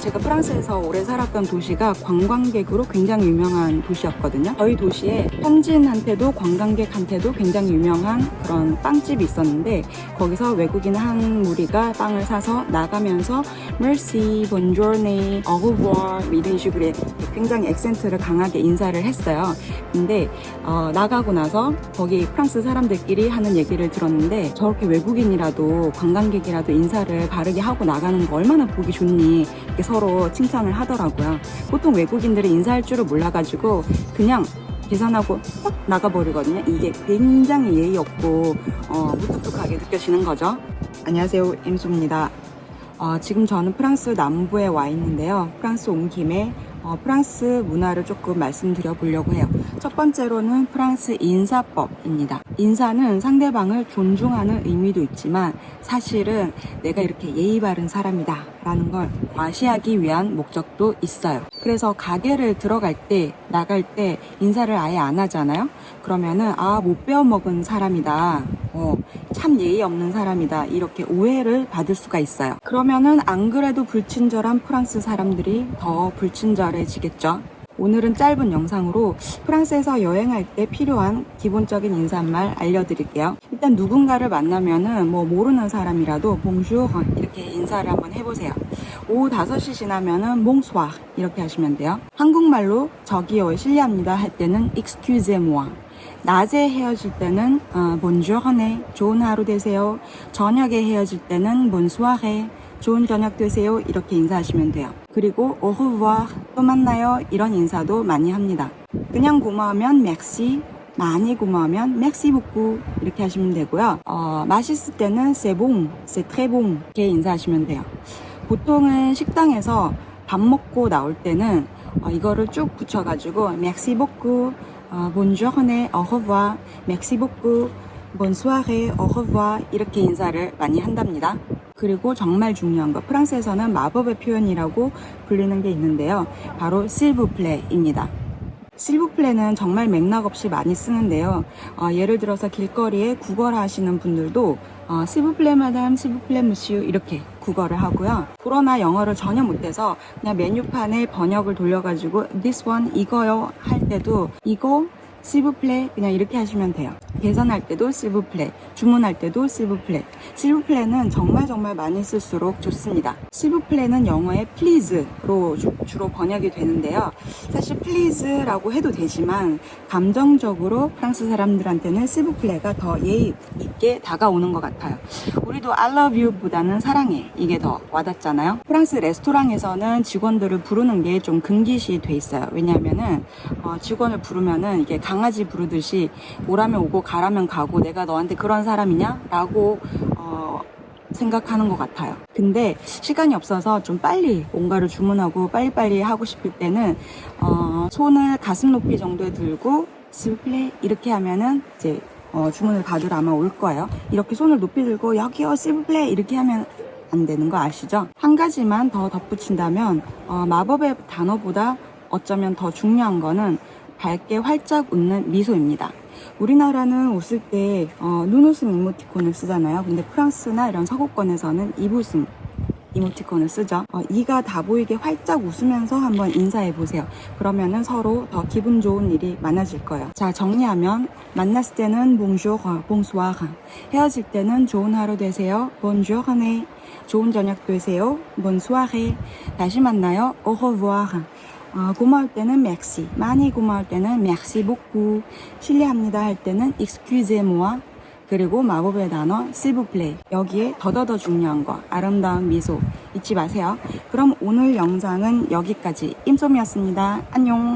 제가 프랑스에서 오래 살았던 도시가 관광객으로 굉장히 유명한 도시였거든요. 저희 도시에 현지인한테도 관광객한테도 굉장히 유명한 그런 빵집이 있었는데 거기서 외국인 한 무리가 빵을 사서 나가면서 merci, bonjourne, au revoir 이런 식으로 굉장히 액센트를 강하게 인사를 했어요. 근데 어, 나가고 나서 거기 프랑스 사람들끼리 하는 얘기를 들었는데 저렇게 외국인이라도 관광객이라도 인사를 바르게 하고 나가는 거 얼마나 보기 좋니 이렇게 서로 칭찬을 하더라고요. 보통 외국인들이 인사할 줄을 몰라가지고 그냥 계산하고 딱 나가버리거든요. 이게 굉장히 예의 없고 어, 무뚝뚝하게 느껴지는 거죠. 안녕하세요, 임수입니다. 어, 지금 저는 프랑스 남부에 와 있는데요. 프랑스 온 김에 어, 프랑스 문화를 조금 말씀드려 보려고 해요. 첫 번째로는 프랑스 인사법입니다. 인사는 상대방을 존중하는 의미도 있지만 사실은 내가 이렇게 예의 바른 사람이다 라는 걸 과시하기 위한 목적도 있어요. 그래서 가게를 들어갈 때, 나갈 때 인사를 아예 안 하잖아요? 그러면은, 아, 못 배워먹은 사람이다. 어, 참 예의 없는 사람이다. 이렇게 오해를 받을 수가 있어요. 그러면은 안 그래도 불친절한 프랑스 사람들이 더 불친절해지겠죠. 오늘은 짧은 영상으로 프랑스에서 여행할 때 필요한 기본적인 인사말 알려드릴게요. 일단 누군가를 만나면은 뭐 모르는 사람이라도 봉슈 이렇게 인사를 한번 해보세요. 오후 5시 지나면은 몽스와 이렇게 하시면 돼요. 한국말로 저기요 실례합니다 할 때는 excusez-moi 낮에 헤어질 때는 어, bonjourne 좋은 하루 되세요. 저녁에 헤어질 때는 bonne soirée 좋은 저녁 되세요. 이렇게 인사하시면 돼요. 그리고 revoir 또 만나요. 이런 인사도 많이 합니다. 그냥 고마우면 merci 많이 고마우면 merci beaucoup 이렇게 하시면 되고요. 어, 맛있을 때는 très bon 이렇게 인사하시면 돼요. 보통은 식당에서 밥 먹고 나올 때는 어, 이거를 쭉 붙여가지고 merci beaucoup, 어, merci beaucoup, bonne soirée, au revoir 이렇게 인사를 많이 한답니다. 그리고 정말 중요한 거 프랑스에서는 마법의 표현이라고 불리는 게 있는데요. 바로 실브플레입니다. 실브플레는 정말 맥락 없이 많이 쓰는데요. 어, 예를 들어서 길거리에 구걸 하시는 분들도 어, 실브플레 마담, 실브플레 무시우 이렇게 구걸을 하고요. 그러나 영어를 전혀 못해서 그냥 메뉴판에 번역을 돌려가지고 this one 이거요 할 때도 이거 실브플레 그냥 이렇게 하시면 돼요. 계산할 때도 실브플레, 주문할 때도 실브플레. 실브플레는 정말 정말 많이 쓸수록 좋습니다. 실브플레는 영어의 please로 주, 주로 번역이 되는데요. 사실 please라고 해도 되지만 감정적으로 프랑스 사람들한테는 실브플레가 더 예의 있게 다가오는 것 같아요. 우리도 I love you 보다는 사랑해 이게 더 와닿잖아요. 프랑스 레스토랑에서는 직원들을 부르는 게 좀 금기시 돼 있어요. 왜냐하면은 어, 직원을 부르면은 이게 강아지 부르듯이 오라면 오고 가라면 가고 내가 너한테 그런 사람이냐 라고 어, 생각하는 것 같아요. 근데 시간이 없어서 좀 빨리 뭔가를 주문하고 빨리빨리 하고 싶을 때는 어, 손을 가슴 높이 정도에 들고 스플레 이렇게 하면은 이제 어, 주문을 받으러 아마 올 거예요. 이렇게 손을 높이 들고 여기요 스플레 이렇게 하면 안 되는 거 아시죠? 한 가지만 더 덧붙인다면 어, 마법의 단어보다 어쩌면 더 중요한 거는 밝게 활짝 웃는 미소입니다. 우리나라는 웃을 때 어, 눈웃음 이모티콘을 쓰잖아요. 근데 프랑스나 이런 서구권에서는 입웃음 이모티콘을 쓰죠. 어, 이가 다 보이게 활짝 웃으면서 한번 인사해 보세요. 그러면은 서로 더 기분 좋은 일이 많아질 거예요. 자 정리하면 만났을 때는 bonjour, bonsoir, 헤어질 때는 좋은 하루 되세요. journée, 좋은 저녁 되세요. soirée, 다시 만나요. revoir. 어, 고마울 때는 merci, 많이 고마울 때는 merci beaucoup, 실례합니다 할 때는 excusez-moi, 그리고 마법의 단어 s'il 여기에 더더더 중요한 거 아름다운 미소 잊지 마세요. 그럼 오늘 영상은 여기까지 임솜이었습니다. 안녕.